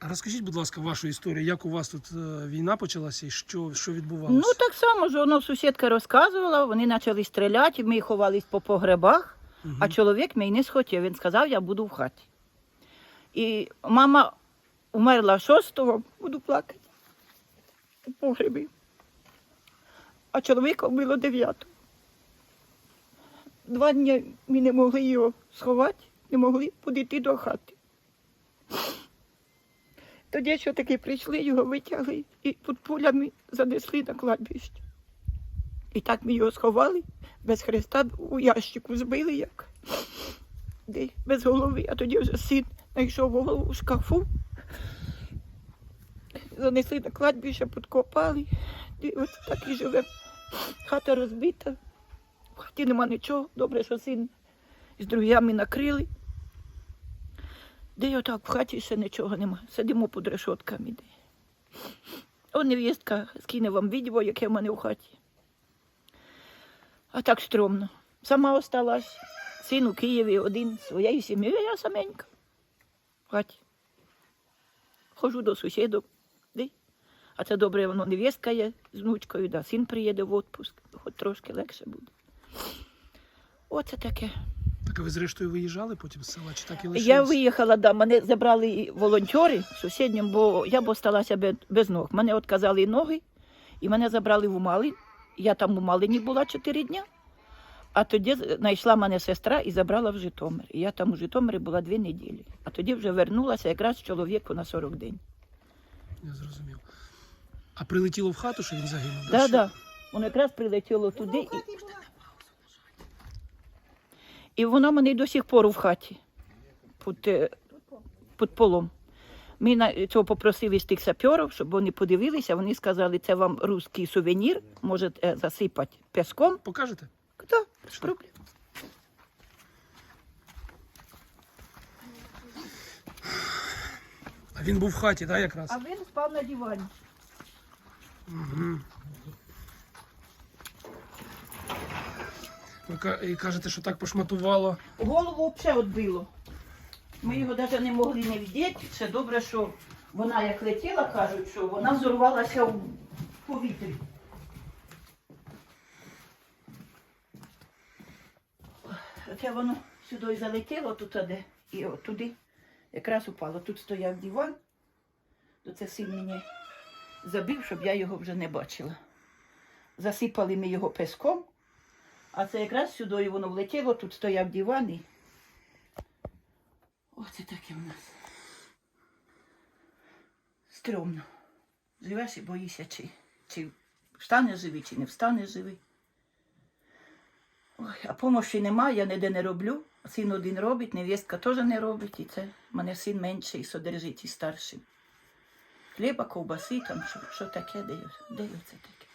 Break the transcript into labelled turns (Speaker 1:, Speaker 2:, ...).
Speaker 1: Розкажіть, будь ласка, вашу історію, як у вас тут е, війна почалася і що, що відбувалося?
Speaker 2: Ну так само ж воно сусідка розказувала, вони почали стріляти, ми ховались по погребах,
Speaker 1: Мгм.
Speaker 2: а чоловік мій не схотів. Він сказав, я буду в хаті. І мама умерла шостого, буду плакати у погребі. А чоловіка вбило дев'ятого. Два дні ми не могли його сховати, не могли підійти до хати. Тоді що таки прийшли, його витягли і під пулями занесли на кладбище. І так ми його сховали без хреста у ящику збили як. Без голови, а тоді вже син знайшов голову у шкафу. Занесли на кладбище, підкопали. І от так і живе. Хата розбита, в хаті нема нічого. Добре, що син з друзями накрили. Де отак в хаті ще нічого нема. Сидимо під решотками. Де. О, невістка скине вам відео, яке в мене в хаті. А так стрьомно. Сама осталась. Син у Києві один своєю сім'єю, я саменька. В хаті. Хожу до сусідок. Де? А це добре, воно невістка є з внучкою, да. син приїде в відпуск, хоч трошки легше буде. Оце таке.
Speaker 1: Так а ви зрештою виїжджали потім з села, чи так і
Speaker 2: Я виїхала, да, мене забрали і волонтери сусіднім, бо я б осталася без, без ног. Мене відказали ноги, і мене забрали в Умали. Я там у Малині була 4 дні, а тоді знайшла мене сестра і забрала в Житомир. І я там у Житомирі була дві неділі. А тоді вже вернулася якраз чоловіку на 40 день.
Speaker 1: Я зрозумів. А прилетіло в хату, що він загинув?
Speaker 2: Так,
Speaker 1: Що?
Speaker 2: да, Воно якраз прилетіло туди. І... і воно мене до сих пор в хаті під, е, під полом. Ми цього попросили з тих саперів, щоб вони подивилися. Вони сказали, це вам русський сувенір, можете засипати піском.
Speaker 1: Покажете?
Speaker 2: Так, без проблем.
Speaker 1: А він був в хаті, так, якраз?
Speaker 2: А він спав на дивані.
Speaker 1: Угу. Ви кажете, що так пошматувало.
Speaker 2: Голову взагалі відбило. Ми його навіть не могли не вдіти. Це добре, що вона як летіла, кажуть, що вона взорвалася в повітрі. Оце воно сюди залетіло тут де, і от туди якраз упало. Тут стояв диван, то це син мені забив, щоб я його вже не бачила. Засипали ми його песком, а це якраз сюди воно влетіло, тут стояв диван і. Оце таке в нас. Стрьомно. Живеш і боїшся, чи, чи встане живий, чи не встане живий. Ой, а помощі немає, я ніде не роблю. Син один робить, невістка теж не робить, і це в мене син менший, содержить і старший. Хліба, ковбаси, там що, що таке, де, де це таке?